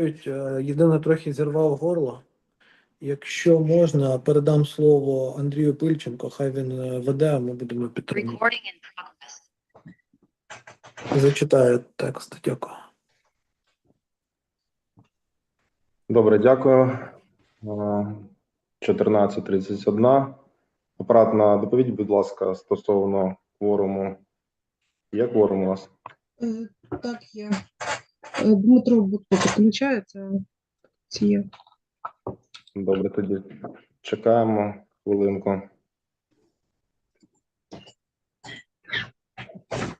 Е, Єдине трохи зірвав горло. Якщо можна, передам слово Андрію Пильченко, хай він е, веде, а ми будемо підтримувати. Зачитаю текст. Дякую. Добре, дякую. Е, 14.31. Апаратна доповідь, будь ласка, стосовно кворуму. Є кворум у вас? Е, Так, є. Е, Дмитро Будко підключається. Добре, тоді чекаємо хвилинку.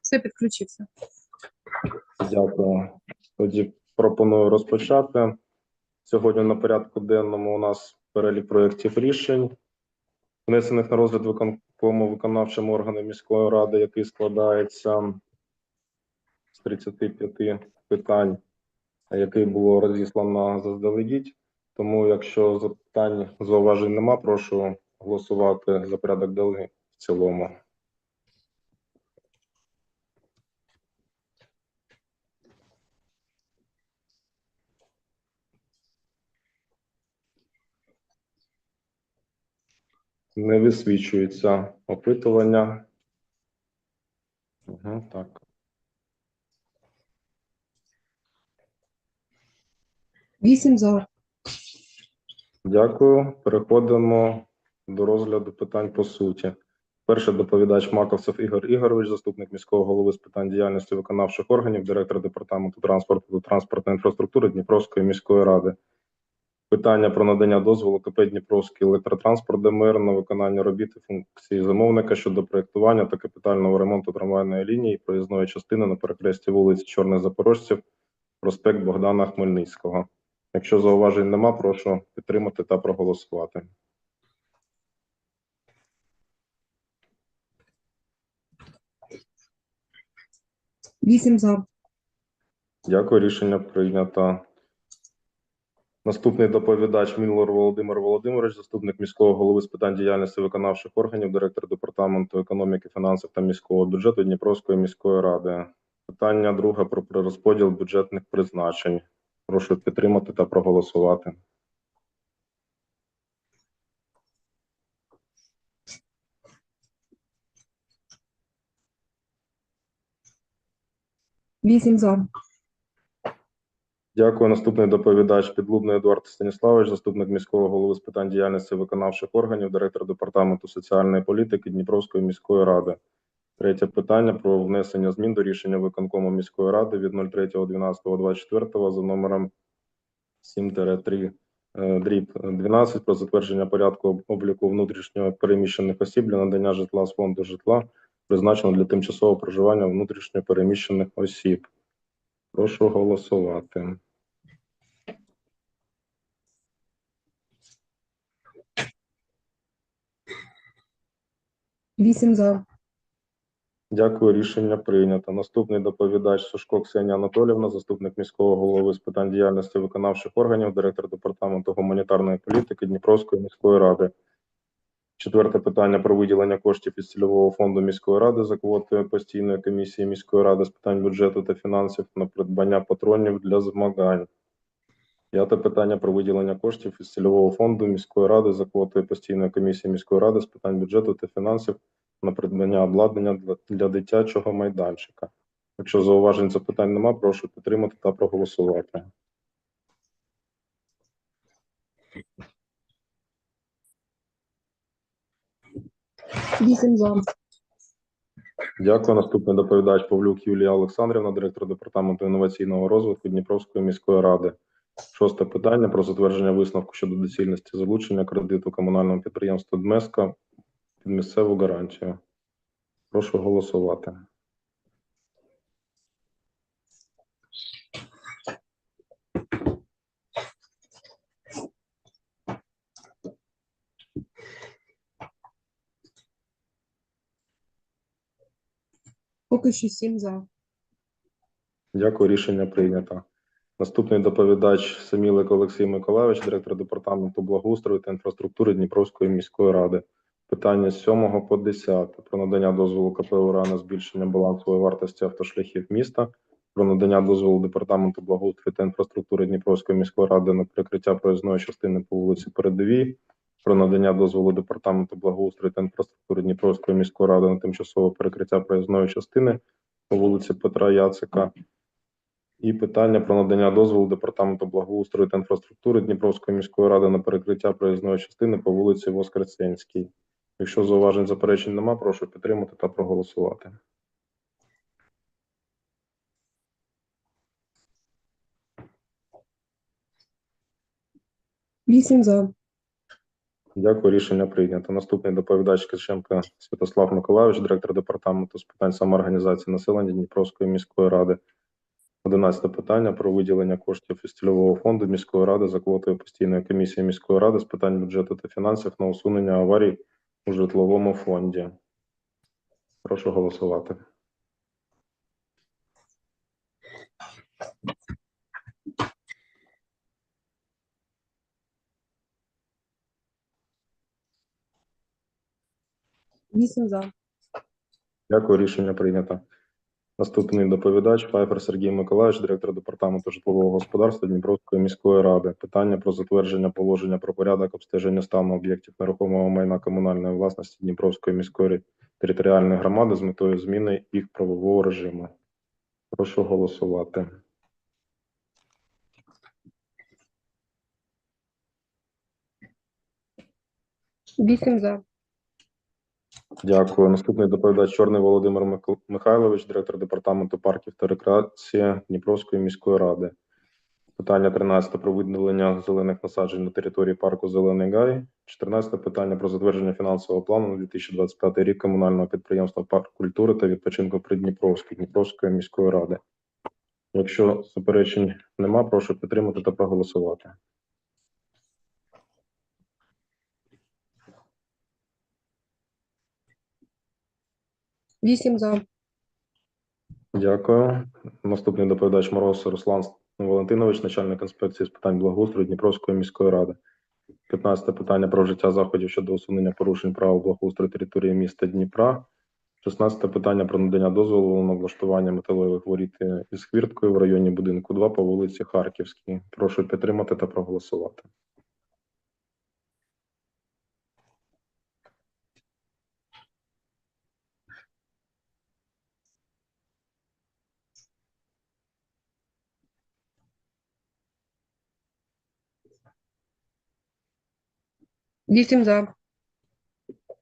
Все підключився. Дякую. Тоді пропоную розпочати. Сьогодні на порядку денному у нас перелік проєктів рішень, внесених на розгляд виконкому виконавчим органом міської ради, який складається з 35 питань, який було розіслано заздалегідь. Тому, якщо запитань зауважень нема, прошу голосувати за порядок денний в цілому. Не висвічується опитування. Угу, так. Вісім за. Дякую. Переходимо до розгляду питань по суті. Перший доповідач Маковцев Ігор Ігорович, заступник міського голови з питань діяльності виконавчих органів, директор департаменту транспорту та транспортної інфраструктури Дніпровської міської ради. Питання про надання дозволу КП Дніпровський електротранспорт ДМР на виконання робіт і функції замовника щодо проєктування та капітального ремонту трамвайної лінії проїзної частини на перехресті вулиць Чорних Запорожців, проспект Богдана Хмельницького. Якщо зауважень нема, прошу підтримати та проголосувати. Вісім за. Дякую, рішення прийнято. Наступний доповідач Міллер Володимир Володимирович, заступник міського голови з питань діяльності виконавчих органів, директор департаменту економіки, фінансів та міського бюджету Дніпровської міської ради. Питання друге про перерозподіл бюджетних призначень. Прошу підтримати та проголосувати. Вісім за. Дякую. Наступний доповідач Підлубний Едуард Станіславович, заступник міського голови з питань діяльності виконавчих органів, директор департаменту соціальної політики Дніпровської міської ради. Третє питання про внесення змін до рішення виконкому міської ради від 03.12.24 за номером 7-3 е, дріб 12 про затвердження порядку обліку внутрішньо переміщених осіб для надання житла з фонду житла, призначеного для тимчасового проживання внутрішньо переміщених осіб. Прошу голосувати. Вісім за. Дякую, рішення прийнято. Наступний доповідач Сушко Ксенія Анатолівна, заступник міського голови з питань діяльності виконавчих органів, директор департаменту гуманітарної політики Дніпровської міської ради. Четверте питання про виділення коштів із цільового фонду міської ради за квотою постійної комісії міської ради з питань бюджету та фінансів на придбання патронів для змагань. П'яте питання про виділення коштів із цільового фонду міської ради за квотою постійної комісії міської ради з питань бюджету та фінансів на придбання обладнання для, для дитячого майданчика. Якщо зауважень запитань нема, прошу підтримати та проголосувати. Вісім за. Дякую. Наступний доповідач Павлюк Юлія Олександрівна, директор департаменту інноваційного розвитку Дніпровської міської ради. Шосте питання про затвердження висновку щодо доцільності залучення кредиту комунального підприємства «Дмеска» під місцеву гарантію. Прошу голосувати. Поки що сім за. Дякую, рішення прийнято. Наступний доповідач Самілик Олексій Миколайович, директор департаменту благоустрою та інфраструктури Дніпровської міської ради. Питання з 7 по 10 про надання дозволу КП «Ура» на збільшення балансової вартості автошляхів міста про надання дозволу департаменту благоустрою та інфраструктури Дніпровської міської ради на перекриття проїзної частини по вулиці Передовій, про надання дозволу департаменту благоустрою та інфраструктури Дніпровської міської ради на тимчасове перекриття проїзної частини по вулиці Петра Яцика. І питання про надання дозволу департаменту благоустрою та інфраструктури Дніпровської міської ради на перекриття проїзної частини по вулиці Воскресенській. Якщо зауважень заперечень нема, прошу підтримати та проголосувати. Вісім за. Дякую, рішення прийнято. Наступний доповідач Кишенко Святослав Миколайович, директор департаменту з питань самоорганізації населення Дніпровської міської ради. Одинадцяте питання про виділення коштів із цільового фонду міської ради за квотою постійної комісії міської ради з питань бюджету та фінансів на усунення аварій у житловому фонді. Прошу голосувати. Вісім за. Дякую, рішення прийнято. Наступний доповідач Пайпер Сергій Миколаївич, директор департаменту житлового господарства Дніпровської міської ради. Питання про затвердження положення про порядок обстеження стану об'єктів нерухомого майна комунальної власності Дніпровської міської територіальної громади з метою зміни їх правового режиму. Прошу голосувати. Вісім за. Дякую. Наступний доповідач Чорний Володимир Михайлович, директор департаменту парків та рекреації Дніпровської міської ради. Питання 13 про виділення зелених насаджень на території парку Зелений Гай. 14 питання про затвердження фінансового плану на 2025 рік комунального підприємства Парк культури та відпочинку Придніпровський Дніпровської міської ради. Якщо заперечень нема, прошу підтримати та проголосувати. Вісім за. Дякую. Наступний доповідач Мороз Руслан Валентинович, начальник інспекції з питань благоустрою Дніпровської міської ради. 15 питання про вжиття заходів щодо усунення порушень правил благоустрою території міста Дніпра. 16 питання про надання дозволу на влаштування металевих воріт із хвірткою в районі будинку 2 по вулиці Харківській. Прошу підтримати та проголосувати. Вісім за.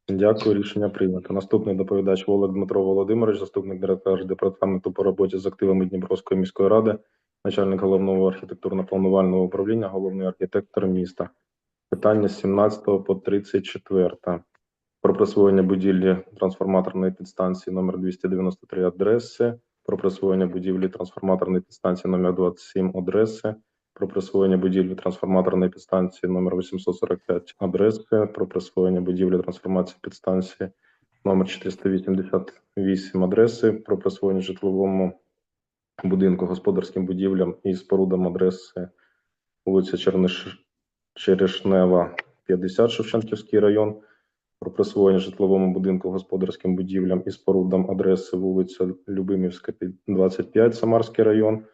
Дякую, рішення прийнято. Наступний доповідач Волок Дмитро Володимирович, заступник директора департаменту по роботі з активами Дніпровської міської ради, начальник головного архітектурно-планувального управління, головний архітектор міста. Питання з 17 по 34. Про присвоєння будівлі трансформаторної підстанції номер 293 адреси, про присвоєння будівлі трансформаторної підстанції номер 27 адреси, про присвоєння будівлі трансформаторної підстанції номер 845 адреси, про присвоєння будівлі трансформації підстанції номер 488 адреси, про присвоєння житловому будинку господарським будівлям і спорудам адреси вулиця Черниш... Черешнева, 50 Шевченківський район, про присвоєння житловому будинку господарським будівлям і спорудам адреси вулиця Любимівська, 25 Самарський район,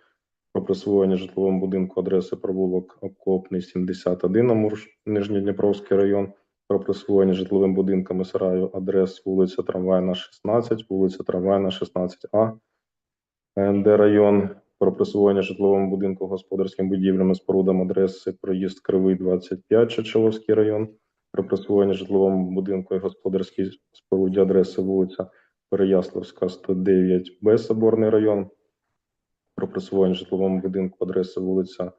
про присвоєння житловому будинку адреси провулок Окопний 71 Амур, Нижньодніпровський район, про присвоєння житловим будинкам і сараю адрес вулиця Трамвайна 16, вулиця Трамвайна 16А, НД район, про присвоєння житловому будинку господарським будівлям спорудам адреси проїзд Кривий 25 Чечеловський район, про присвоєння житловому будинку і господарській споруді адреси вулиця Переяславська 109 Б Соборний район, про присвоєння житловому будинку адреси вулиця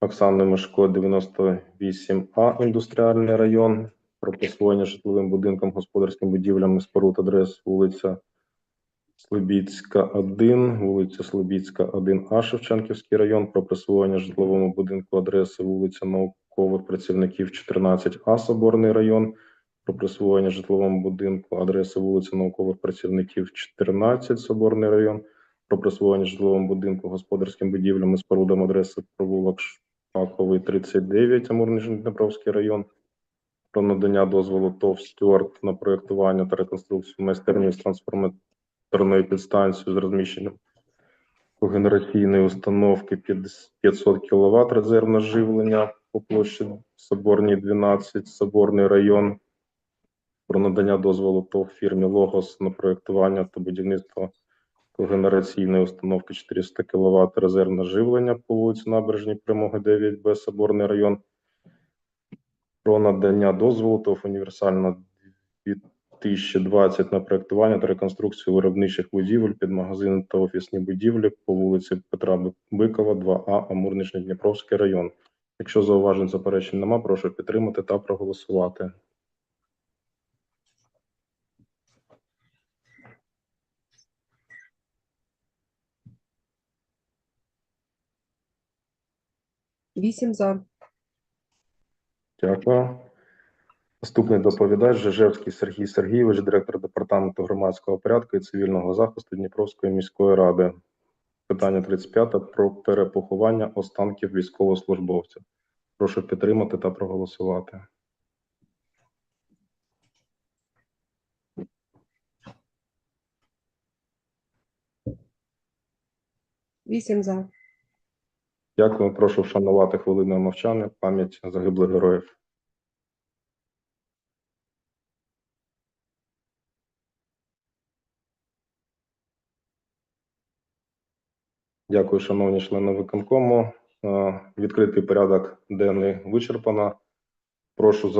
Оксани Мишко, 98А, індустріальний район, про присвоєння житловим будинкам, господарським будівлям і споруд адрес вулиця Слобідська, 1, вулиця Слобідська, 1А, Шевченківський район, про присвоєння житловому будинку адреси вулиця Наукових працівників 14А, Соборний район, про присвоєння житловому будинку адреси вулиця Наукових працівників 14, Соборний район, про присвоєння житловому будинку господарським будівлям і спорудам адреси провулок Шпаковий 39, Амурний-Дніпровський район, про надання дозволу ТОВ «Стюарт» на проєктування та реконструкцію майстерні з трансформаторної підстанції з розміщенням когенераційної установки 500 кВт резервне живлення по площі Соборній 12, Соборний район. Про надання дозволу ТОВ фірмі Логос на проєктування та будівництво когенераційної установки 400 кВт резервне живлення по вулиці Набережній Прямого 9Б Соборний район. Про надання дозволу ТОВ універсальна 2020 на проєктування та реконструкцію виробничих будівель під магазини та офісні будівлі по вулиці Петра Бикова, 2А, Амурничний Дніпровський район. Якщо зауважень заперечень нема, прошу підтримати та проголосувати. Вісім за. Дякую. Наступний доповідач Жежевський Сергій Сергійович, директор департаменту громадського порядку і цивільного захисту Дніпровської міської ради. Питання 35 про перепоховання останків військовослужбовців. Прошу підтримати та проголосувати. Вісім за. Дякую. Прошу вшанувати хвилиною мовчання пам'ять загиблих героїв. Дякую, шановні члени виконкому. Е, Відкритий порядок денний вичерпано. Прошу